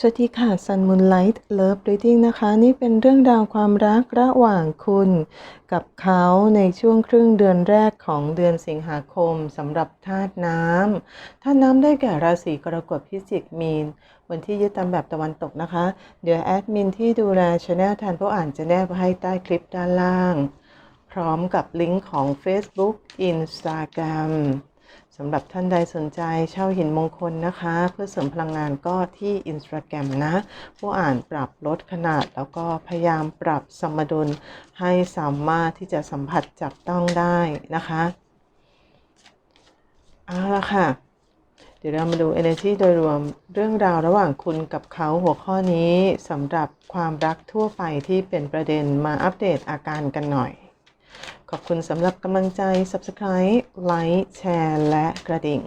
สวัสดีค่ะ Sun Moonlight Love Reading นะคะ นี่เป็นเรื่องราวความรักระหว่างคุณ กับเขาในช่วงครึ่งเดือนแรกของเดือนสิงหาคมสำหรับธาตุน้ำธาตุน้ำได้แก่ราศีกรกฎพิจิกมีน วันที่ยึดตามแบบตะวันตกนะคะ เดี๋ยวแอดมินที่ดูแลช anel ทานผู้อ่านจะแนบไว้ให้ใต้คลิปด้านล่าง พร้อมกับลิงก์ของ Facebook Instagram สำหรับท่านใดสนใจเช่าหินมงคลนะคะ เพื่อเสริมพลังงานก็ที่ Instagram นะ ผู้อ่านปรับลดขนาด แล้วก็พยายามปรับสมดุลให้สามารถที่จะสัมผัสจับต้องได้นะคะเอาละค่ะ เดี๋ยวเรามาดู energy โดยรวมเรื่องราวระหว่างคุณกับเขาหัวข้อนี้สำหรับความรักทั่วไปที่เป็นประเด็นมาอัปเดตอาการกันหน่อย ขอบคุณสำหรับกำลังใจ Subscribe ไลค์แชร์และกระดิ่ง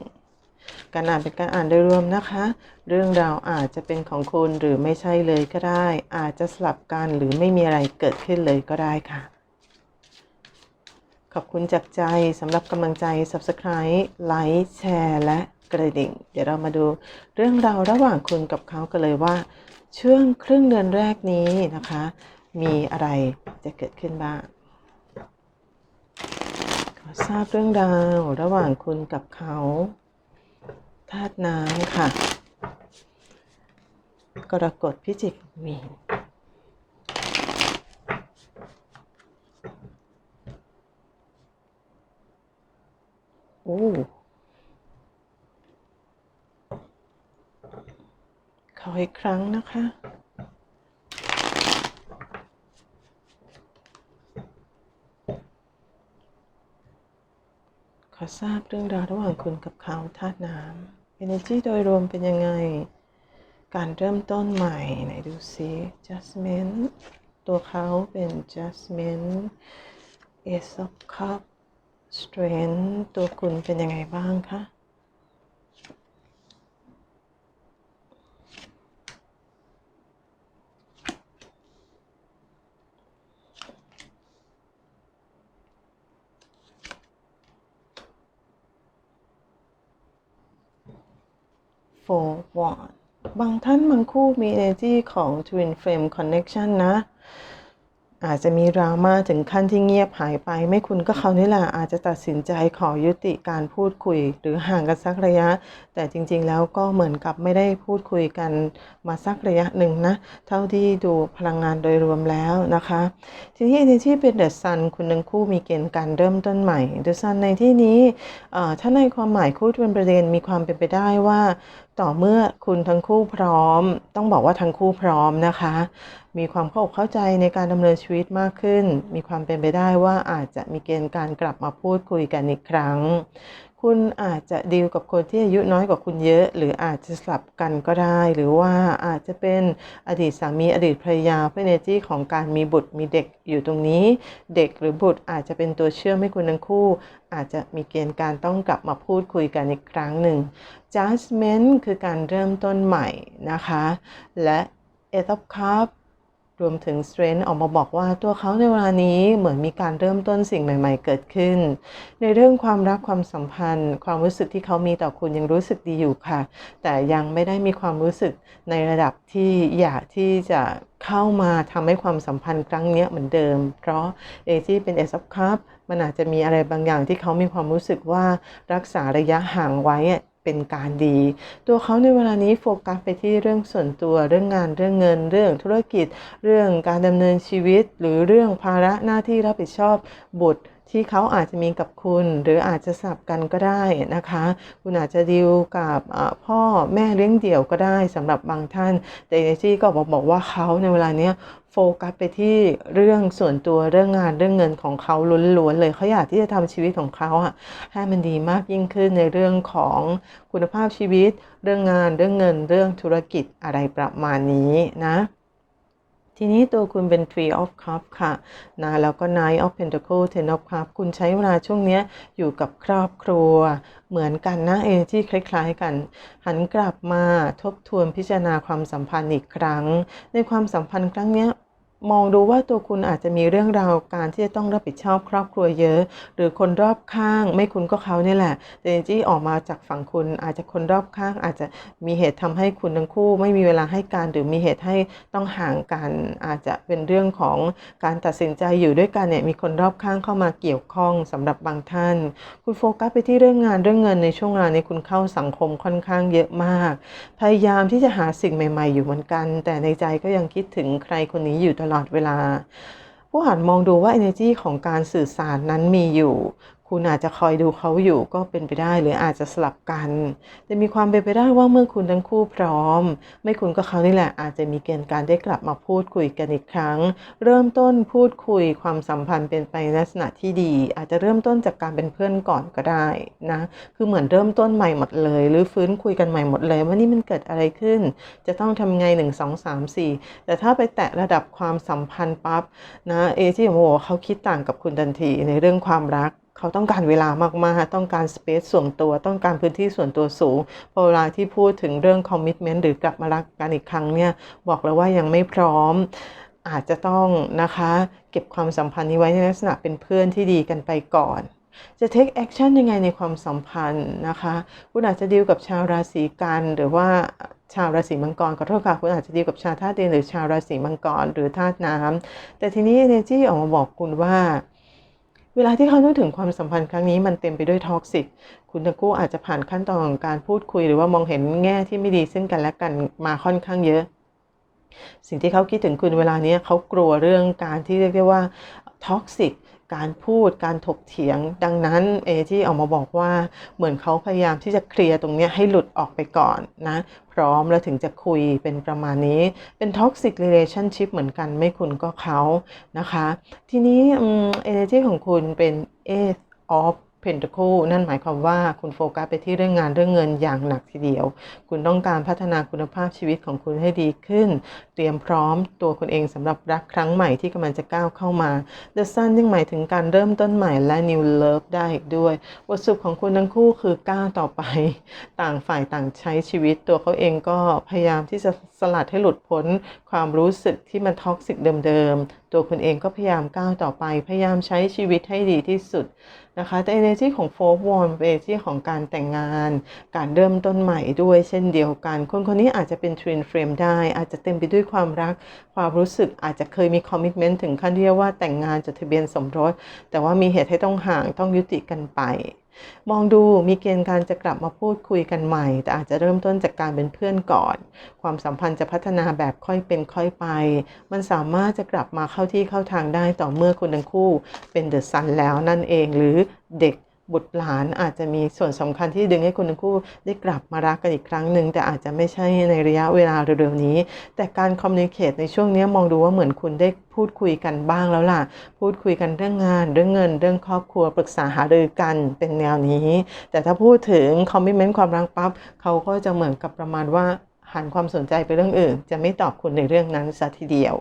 การอ่านเป็นการอ่านโดยรวมนะคะ เรื่องราวอาจจะเป็นของคุณหรือไม่ใช่เลยก็ได้ อาจจะสลับกันหรือไม่มีอะไรเกิดขึ้นเลยก็ได้ค่ะ ขอบคุณจากใจสำหรับกำลังใจ Subscribe ไลค์แชร์และกระดิ่ง เดี๋ยวเรามาดูเรื่องราวระหว่างคุณกับเขากันเลยว่า ช่วงครึ่งเดือนแรกนี้นะคะ มีอะไรจะเกิดขึ้นบ้าง ทราบเรื่องราวระหว่างคุณกับเขาธาตุน้ำค่ะ กรกฎพิจิกมีนโอ้ขออีกครั้งนะคะ ทราบเรื่องราวระหว่างคุณกับเขาธาตุน้ำ energy โดยรวมเป็นยังไง การเริ่มต้นใหม่ไหนดูซิ Jasmine ตัวเขาเป็น Jasmine Ace of Cup Strength ตัวคุณเป็นยังไงบ้างคะ for one บางท่านบางคู่มี energy ของ twin flame connection นะ อาจจะมีดราม่าถึงขั้นที่เงียบหายไป ไม่คุณก็เขานี่แหละอาจจะตัดสินใจขอยุติการพูดคุย หรือห่างกันสักระยะ แต่จริงๆแล้วก็เหมือนกับไม่ได้พูดคุยกันมาสักระยะหนึ่งนะ เท่าที่ดูพลังงานโดยรวมแล้วนะคะ ทีนี้ energy เป็น the sun คุณทั้งคู่มีเกณฑ์การเริ่มต้นใหม่ the sun ในที่นี้ถ้าในความหมายคู่เป็นประเด็นมีความเป็นไปได้ว่า ต่อเมื่อคุณทั้งคู่พร้อม ต้องบอกว่าทั้งคู่พร้อมนะคะ มีความเข้าอกเข้าใจในการดำเนินชีวิตมากขึ้น มีความเป็นไปได้ว่าอาจจะมีเกณฑ์การกลับมาพูดคุยกันอีกครั้ง คุณอาจจะดีลกับคนที่อายุน้อยกว่าคุณเยอะ หรืออาจจะสลับกันก็ได้ หรือว่าอาจจะเป็นอดีตสามีอดีตภรรยาเพื่อเนจี้ของการมีบุตรมีเด็กอยู่ตรงนี้ เด็กหรือบุตรอาจจะเป็นตัวเชื่อมให้คุณทั้งคู่ อาจจะมีเกณฑ์การต้องกลับมาพูดคุยกันอีกครั้งหนึ่ง judgment คือการเริ่มต้นใหม่นะคะ และ eight of Cup รวมถึง strength ออกมาบอกว่าตัวเขาในเวลานี้เหมือนมีการเริ่มต้นสิ่งใหม่ ๆ เกิดขึ้น ในเรื่องความรักความสัมพันธ์ ความรู้สึกที่เขามีต่อคุณยังรู้สึกดีอยู่ค่ะ แต่ยังไม่ได้มีความรู้สึกในระดับที่อยากที่จะเข้ามาทำให้ความสัมพันธ์ครั้งนี้เหมือนเดิม เพราะเอที่เป็น Ace of Cups มันอาจจะมีอะไรบางอย่างที่เขามีความรู้สึกว่ารักษาระยะห่างไว้ เป็นการดี ตัวเขาในเวลานี้โฟกัสไปที่เรื่องส่วนตัวเรื่องงานเรื่องเงิน เรื่องธุรกิจ เรื่องการดำเนินชีวิต หรือเรื่องภาระหน้าที่รับผิดชอบบุตร ที่เขาอาจจะมีกับคุณ หรืออาจจะสับกันก็ได้นะคะ คุณอาจจะดีลกับพ่อแม่เลี้ยงเดี่ยวก็ได้สำหรับบางท่าน แต่เอจี้ก็บอกบอกว่าเขาในเวลาเนี้ยโฟกัสไปที่เรื่องส่วนตัวเรื่องงานเรื่องเงินของเขาล้วนๆเลยเขาอยากที่จะทำชีวิตของเขาอะให้มันดีมากยิ่งขึ้นในเรื่องของคุณภาพชีวิต เรื่องงานเรื่องเงินเรื่องธุรกิจอะไรประมาณนี้นะ ทีนี้ตัวคุณเป็น Three of Cup ค่ะนะแล้วก็ Nine of Pentacles Ten of Cups คุณใช้เวลาช่วงนี้อยู่กับครอบครัว เหมือนกันนะเอที่คล้ายๆกัน หันกลับมาทบทวนพิจารณาความสัมพันธ์อีกครั้ง ในความสัมพันธ์ครั้งนี้ มองดูว่าตัวคุณอาจจะมีเรื่องราวการที่จะต้องรับผิดชอบครอบครัวเยอะ หรือคนรอบข้างไม่คุณก็เขาเนี่ยแหละแต่จริงๆออกมาจากฝั่งคุณอาจจะคนรอบข้าง อาจจะมีเหตุทำให้คุณทั้งคู่ ไม่มีเวลาให้การหรือมีเหตุให้ต้องห่างกันอาจจะเป็นเรื่องของการตัดสินใจอยู่ด้วยกันเนี่ยมีคนรอบข้างเข้ามาเกี่ยวข้องสำหรับบางท่าน คุณโฟกัสไปที่เรื่องงานเรื่องเงินในช่วงเวลานี้คุณเข้าสังคมค่อนข้างเยอะมาก พยายามที่จะหาสิ่งใหม่ ๆ อยู่เหมือนกัน แต่ในใจก็ยังคิดถึงใครคนนี้อยู่ตลอดลอดเวลา ผู้หันมองดูว่า energy ของการสื่อสารนั้นมีอยู่ คุณอาจจะคอยดูเขาอยู่ก็เป็นไปได้หรืออาจจะสลับกัน แต่มีความเป็นไปได้ว่าเมื่อคุณทั้งคู่พร้อม ไม่คุณก็เขานี่แหละอาจจะมีเกณฑ์การได้กลับมาพูดคุยกันอีกครั้ง เริ่มต้นพูดคุยความสัมพันธ์เป็นไปในลักษณะที่ดี อาจจะเริ่มต้นจากการเป็นเพื่อนก่อนก็ได้นะคือเหมือนเริ่มต้นใหม่หมดเลย หรือฟื้นคุยกันใหม่หมดเลย ว่านี่มันเกิดอะไรขึ้น จะต้องทำไง1 2 3 4 แต่ถ้าไปแตะระดับความสัมพันธ์ปั๊บนะเอที่ผมบอกว่าเขาคิดต่างกับคุณทันทีในเรื่องความรัก เขาต้องการเวลามากๆ ต้องการสเปซส่วนตัว ต้องการพื้นที่ส่วนตัวสูง พอเวลาที่พูดถึงเรื่องคอมมิชเมนต์หรือกลับมารักกันอีกครั้งเนี่ย บอกแล้วว่ายังไม่พร้อม อาจจะต้องนะคะ เก็บความสัมพันธ์นี้ไว้ในลักษณะเป็นเพื่อนที่ดีกันไปก่อนจะ take action ยังไงในความสัมพันธ์นะคะ คุณอาจจะดีลกับชาวราศีกัน หรือว่าชาวราศีมังกรขอโทษค่ะคุณอาจจะดีลกับชาวธาตุดินหรือชาวราศีมังกรหรือธาตุน้ำแต่ทีนี้ energy ออกมาบอกคุณว่า เวลาที่เขานึกถึงความสัมพันธ์ครั้งนี้มันเต็มไปด้วยท็อกซิก คุณทั้งคู่อาจจะผ่านขั้นตอนของการพูดคุยหรือว่ามองเห็นแง่ที่ไม่ดีซึ่งกันและกันมาค่อนข้างเยอะ สิ่งที่เขาคิดถึงคุณเวลานี้เขากลัวเรื่องการที่เรียกได้ว่าท็อกซิก การพูดการถกเถียง ดังนั้นเอที่ออกมาบอกว่าเหมือนเขาพยายามที่จะเคลียร์ตรงนี้ให้หลุดออกไปก่อนนะ พร้อมแล้วถึงจะคุยเป็นประมาณนี้เป็นท็อกซิกเรลชั่นชิพเหมือนกันไม่คุณก็เขานะคะ ทีนี้เอเนจีของคุณเป็น e อ t h of Pentacle นั่นหมายความว่าคุณโฟกัสไปที่เรื่องงานเรื่องเงินอย่างหนักทีเดียว คุณต้องการพัฒนาคุณภาพชีวิตของคุณให้ดีขึ้น เตรียมพร้อมตัวคุณเองสำหรับรักครั้งใหม่ที่กำลังจะก้าวเข้ามา The Sun ยังหมายถึงการเริ่มต้นใหม่และ New Love ได้อีกด้วย บทสรุของคุณทั้งคู่คือก้าวต่อไป ต่างฝ่ายต่างใช้ชีวิตตัวเขาเองก็พยายามที่จะ สลัดให้หลุดพ้นความรู้สึกที่มันท็อกซิกเดิมๆ ตัวคุณเองก็พยายามก้าวต่อไป พยายามใช้ชีวิตให้ดีที่สุดนะคะ แต่ energy ของโฟร์วอนเป็น energy ของการแต่งงาน การเริ่มต้นใหม่ด้วยเช่นเดียวกัน คนคนนี้อาจจะเป็น twin flame ได้ อาจจะเต็มไปด้วยความรัก ความรู้สึกอาจจะเคยมี commitment ถึงขั้นที่เรียกว่าแต่งงานจดทะเบียนสมรส แต่ว่ามีเหตุให้ต้องห่างต้องยุติกันไป มองดูมีเกณฑ์การจะกลับมาพูดคุยกันใหม่ แต่อาจจะเริ่มต้นจากการเป็นเพื่อนก่อน ความสัมพันธ์จะพัฒนาแบบค่อยเป็นค่อยไป มันสามารถจะกลับมาเข้าที่เข้าทางได้ต่อเมื่อคุณทั้งคู่เป็นเดอะซันแล้วนั่นเองหรือเด็ก บุตรหลานอาจจะมีส่วนสำคัญที่ดึงให้คุณทั้งคู่ได้กลับมารักกันอีกครั้งหนึ่งแต่อาจจะไม่ใช่ในระยะเวลาเร็วๆนี้ แต่การคอมมิวนิเคตในช่วงนี้มองดูว่าเหมือนคุณได้พูดคุยกันบ้างแล้วล่ะ พูดคุยกันเรื่องงาน เรื่องเงิน เรื่องครอบครัวปรึกษาหารือกันเป็นแนวนี้ แต่ถ้าพูดถึงคอมมิชเมนต์ความรักปั๊บเขาก็จะเหมือนกับประมาณว่า หันความสนใจไปเรื่องอื่น จะไม่ตอบคุณในเรื่องนั้นซะทีเดียว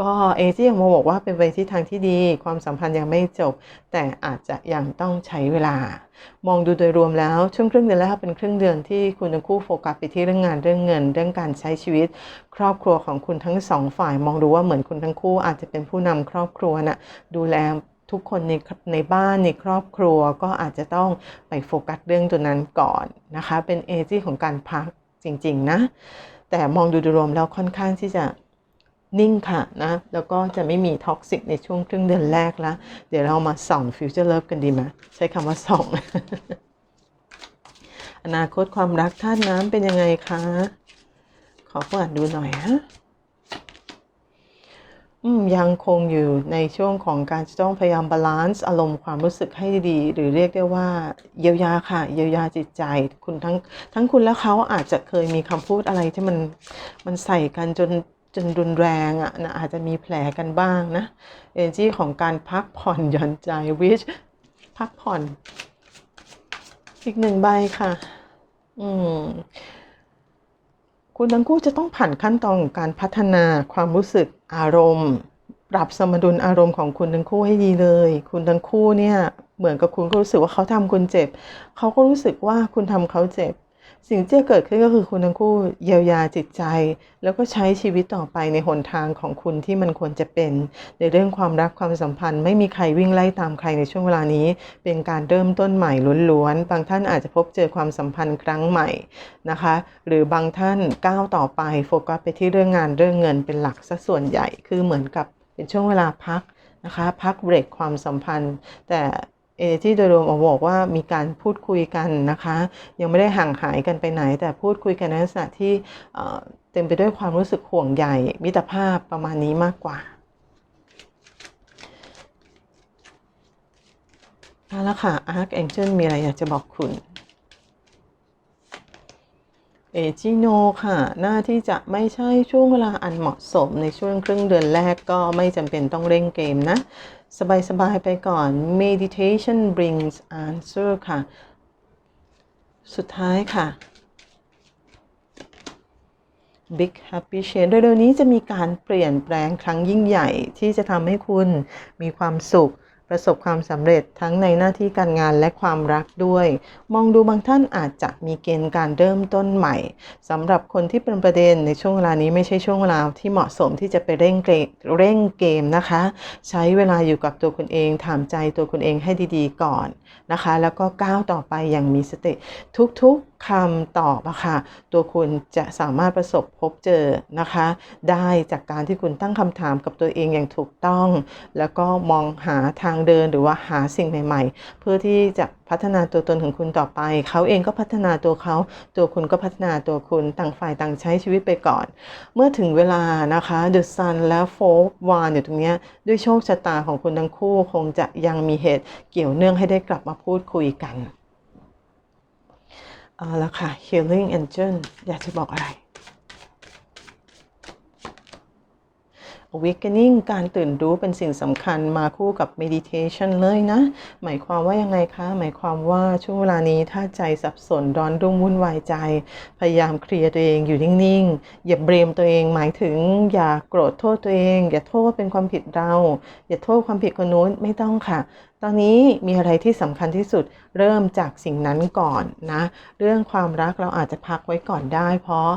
ก็เอจี้ยังมาบอกว่าเป็นไปที่ทางที่ดี ความสัมพันธ์ยังไม่จบ แต่อาจจะยังต้องใช้เวลา มองดูโดยรวมแล้วช่วงครึ่งเดือนแรกเป็นครึ่งเดือนที่คุณทั้งคู่โฟกัสไปที่เรื่องงานเรื่องเงิน เรื่องการใช้ชีวิต ครอบครัวของคุณทั้งสองฝ่าย มองดูว่าเหมือนคุณทั้งคู่อาจจะเป็นผู้นำครอบครัวนะ่ะดูแลทุกคนในในบ้านในครอบครัวก็อาจจะต้องไปโฟกัสเรื่องตัวนั้นก่อนนะคะ เป็นเอจี้ของการพัก จริง ๆ นะ แต่มองดูโดยรวมแล้วค่อนข้างที่จะนิ่งค่ะนะ แล้วก็จะไม่มีท็อกซิกในช่วงครึ่งเดือนแรกแล้ว เดี๋ยวเรามาส่องฟิวเจอร์เลิฟกันดีไหมใช้คำว่าส่อง อนาคตความรักท่านน้ำเป็นยังไงคะ ขอเปิดดูหน่อยฮะ ยังคงอยู่ในช่วงของการจะต้องพยายามบาลานซ์อารมณ์ความรู้สึกให้ดี หรือเรียกได้ว่าเยียวยาค่ะ เยียวยาจิตใจ คุณทั้งทั้งคุณและเขาอาจจะเคยมีคำพูดอะไรที่มันมันใส่กันจนจนรุนแรงอะนะอาจจะมีแผลกันบ้างนะเอเนจีของการพักผ่อนหย่อนใจวิชพักผ่อน อีกหนึ่งใบค่ะ อืม คุณทั้งคู่จะต้องผ่านขั้นตอนของการพัฒนาความรู้สึกอารมณ์ ปรับสมดุลอารมณ์ของคุณทั้งคู่ให้ดีเลย คุณทั้งคู่เนี่ยเหมือนกับคุณก็รู้สึกว่าเขาทำคุณเจ็บ เขาก็รู้สึกว่าคุณทำเขาเจ็บ สิ่งที่จะเกิดขึ้นก็คือคุณทั้งคู่เยียวยาจิตใจ แล้วก็ใช้ชีวิตต่อไปในหนทางของคุณที่มันควรจะเป็น ในเรื่องความรักความสัมพันธ์ ไม่มีใครวิ่งไล่ตามใครในช่วงเวลานี้ เป็นการเริ่มต้นใหม่ล้วนๆบางท่านอาจจะพบเจอความสัมพันธ์ครั้งใหม่นะคะ หรือบางท่านก้าวต่อไปโฟกัสไปที่เรื่องงานเรื่องเงินเป็นหลักซะส่วนใหญ่คือเหมือนกับเป็นช่วงเวลาพักนะคะพักเบรกความสัมพันธ์ แต่ เอที่โดยรวมบอกว่ามีการพูดคุยกันนะคะ ยังไม่ได้ห่างหายกันไปไหน แต่พูดคุยกันในลักษณะที่เต็มไปด้วยความรู้สึกห่วงใยมิตรภาพประมาณนี้มากกว่าเอาละค่ะ Archangel มีอะไรอยากจะบอกคุณเอจิโนค่ะ หน้าที่จะไม่ใช่ช่วงเวลาอันเหมาะสมในช่วงครึ่งเดือนแรกก็ไม่จำเป็นต้องเร่งเกมนะ สบายๆไปก่อน meditation brings answer ค่ะ สุดท้ายค่ะ Big Happy Change โดยเร็วนี้จะมีการเปลี่ยนแปลงครั้งยิ่งใหญ่ที่จะทำให้คุณมีความสุข ประสบความสำเร็จทั้งในหน้าที่การงานและความรักด้วย มองดูบางท่านอาจจะมีเกณฑ์การเริ่มต้นใหม่สำหรับคนที่เป็นประเด็นในช่วงเวลานี้ไม่ใช่ช่วงเวลาที่เหมาะสมที่จะไปเร่งเกมเร่งเกมนะคะ ใช้เวลาอยู่กับตัวคุณเองถามใจตัวคุณเองให้ดีๆ ก่อนนะคะ แล้วก็ก้าวต่อไปอย่างมีสติทุกๆ คำตอบอะค่ะ ตัวคุณจะสามารถประสบพบเจอนะคะ ได้จากการที่คุณตั้งคำถามกับตัวเองอย่างถูกต้อง แล้วก็มองหาทางเดินหรือว่าหาสิ่งใหม่ ๆ เพื่อที่จะพัฒนาตัวตนของคุณต่อไป เขาเองก็พัฒนาตัวเขา ตัวคุณก็พัฒนาตัวคุณต่างฝ่ายต่างใช้ชีวิตไปก่อน เมื่อถึงเวลานะคะ The Sun และ f o r วานอยู่ตรงนี้ด้วยโชคชะตาของคุณทั้งคู่คงจะยังมีเหตุเกี่ยวเนื่องให้ได้กลับมาพูดคุยกัน เอาละค่ะ Healing Angel อยากจะบอกอะไร awakening การตื่นรู้เป็นสิ่งสำคัญมาคู่กับ meditation เลยนะ หมายความว่ายังไงคะ หมายความว่าช่วงเวลานี้ถ้าใจสับสนร้อนรุ่มวุ่นวายใจ พยายามเคลียร์ตัวเองอยู่นิ่งๆ อย่าเบรมตัวเอง หมายถึงอย่าโกรธโทษตัวเอง อย่าโทษว่าเป็นความผิดเรา อย่าโทษความผิดคนนู้นไม่ต้องค่ะ ตอนนี้มีอะไรที่สำคัญที่สุดเริ่มจากสิ่งนั้นก่อนนะ เรื่องความรักเราอาจจะพักไว้ก่อนได้ เพราะ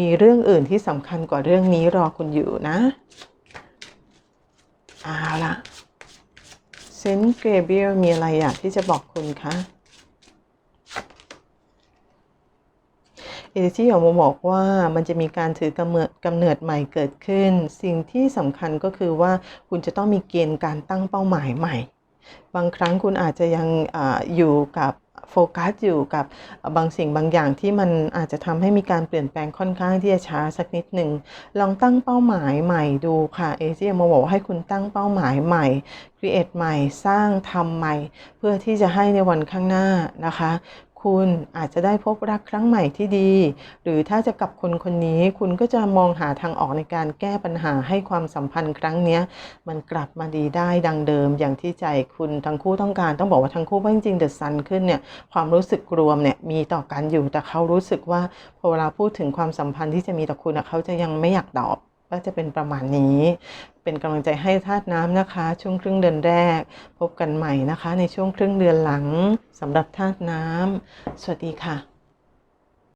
มีเรื่องอื่นที่สำคัญกว่าเรื่องนี้รอคุณอยู่นะเอาละเซนเกรเบียลมีอะไรอยากที่จะบอกคุณคะเอเจีออกมบอกว่ามันจะมีการถือกำเนิดกำเนิดใหม่เกิดขึ้น สิ่งที่สำคัญก็คือว่าคุณจะต้องมีเกณฑ์การตั้งเป้าหมายใหม่ บางครั้งคุณอาจจะยังออยู่กับโฟกัสอยู่กับบางสิ่งบางอย่างที่มันอาจจะทำให้มีการเปลี่ยนแปลงค่อนข้างที่จะช้าสักนิดหนึ่งลองตั้งเป้าหมายใหม่ดูค่ะเอเจียมาบอกให้คุณตั้งเป้าหมายใหม่ครีเอทใหม่สร้างทำใหม่ เพื่อที่จะให้ในวันข้างหน้านะคะ คุณอาจจะได้พบรักครั้งใหม่ที่ดี หรือถ้าจะกับคนคนนี้ คุณก็จะมองหาทางออกในการแก้ปัญหาให้ความสัมพันธ์ครั้งนี้มันกลับมาดีได้ดังเดิม อย่างที่ใจคุณทั้งคู่ต้องการ ต้องบอกว่าทั้งคู่ว่าจริงๆเดอะซันขึ้นเนี่ยความรู้สึกรวมเนี่ยมีต่อกันอยู่แต่เขารู้สึกว่าพอเวลาพูดถึงความสัมพันธ์ที่จะมีต่อคุณเขาจะยังไม่อยากตอบ ก็จะเป็นประมาณนี้ เป็นกำลังใจให้ธาตุน้ำนะคะ ช่วงครึ่งเดือนแรก พบกันใหม่นะคะ ในช่วงครึ่งเดือนหลังสำหรับธาตุน้ำสวัสดีค่ะ